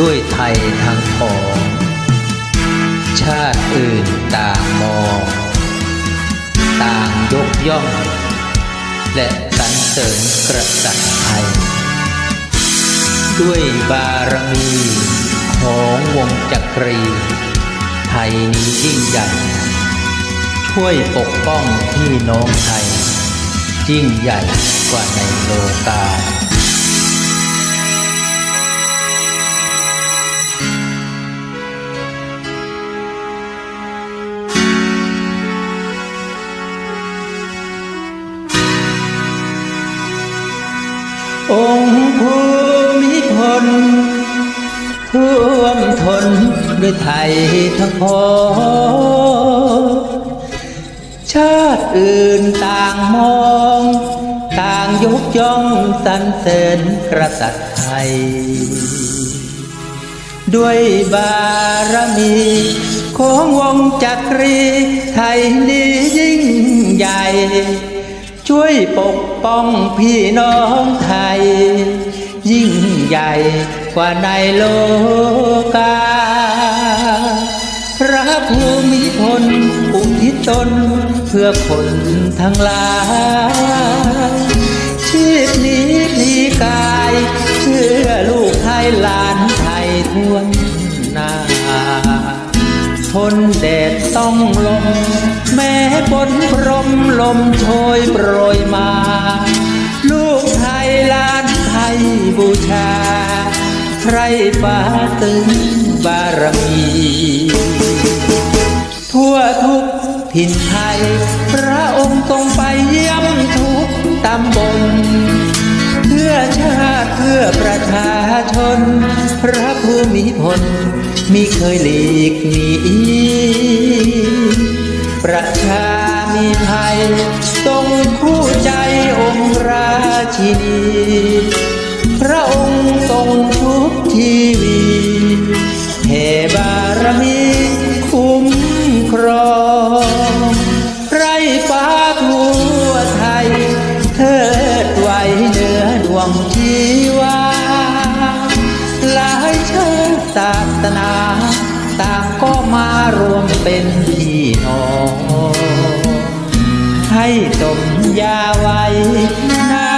ด้วยไทยทั้งผอง ชาติอื่นต่างมอง ต่างยกย่อง และสรรเสริญกษัตริย์ไทย ด้วยบารมีของวงจักรี ไทยนี้ยิ่งใหญ่ช่วยปกป้องพี่น้องไทย ยิ่งใหญ่กว่าในโลกา ภูมิพลท่วมทนด้วยไทยทั้งพอ ชาติอื่นต่างมอง ต่างยกย่องสรรเสริญกษัตริย์ไทย ด้วยบารมี ของวงจักรีไทยนี้ยิ่งใหญ่ ช่วยปกป้องพี่น้องไทย ยิ่งใหญ่กว่าในโลกา พระภูมิพลอุทิศตนเพื่อคนทั้งหลายชีพนี้พลีกายเชื่อลูกไทยหลานไทยทวน ทนแดดต้องลม แม้บนพรมลมโชยโปรยมา ลูกไทยลานไทยบูชา ใครฟ้าตึงบารมี ทั่วทุกถิ่นไทย พระองค์ทรงไปเยี่ยมทุกตำบล เพื่อชาติเพื่อประชาชน พระภูมิพล มิเคยหลีกหนีประชามีไทยทรงคู่ใจองค์ราชินี พระองค์ มารวมเป็นพี่น้อง ให้สมยาไว้น้ำ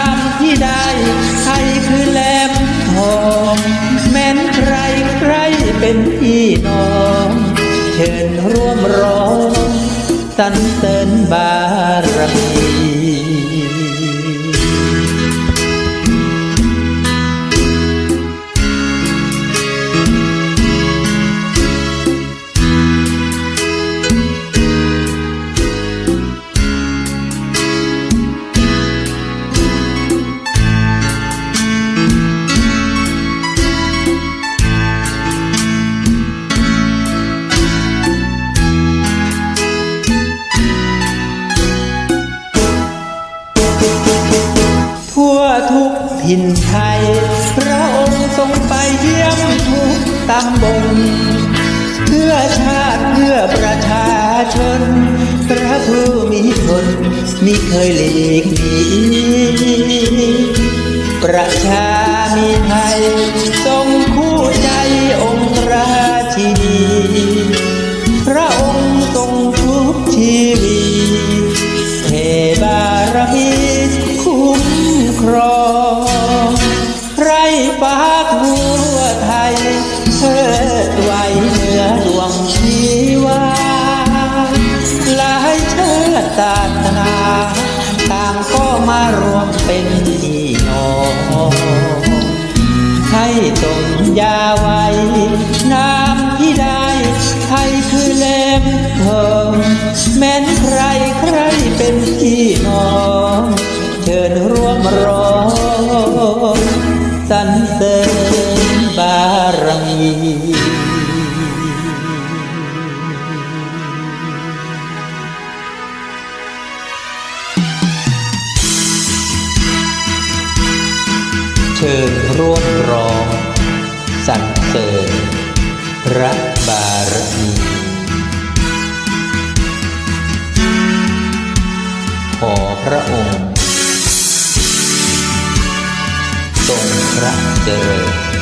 ทุกถิ่นไทย พระองค์ทรงไปเยี่ยมทุกตำบลเพื่อชาติเพื่อประชาชน พระผู้มีพลมิเคยหลีกหนีประชามีไทย เป็นพี่น้องให้ตนยาไว้ น้ำที่ได้ไทยคือเล่มทองแม้นใครใครเป็นพี่น้อง เชิญร่วมร้องสรรเสริญ สรรเสริญพระบารมีขอพระองค์ทรงพระเจริญ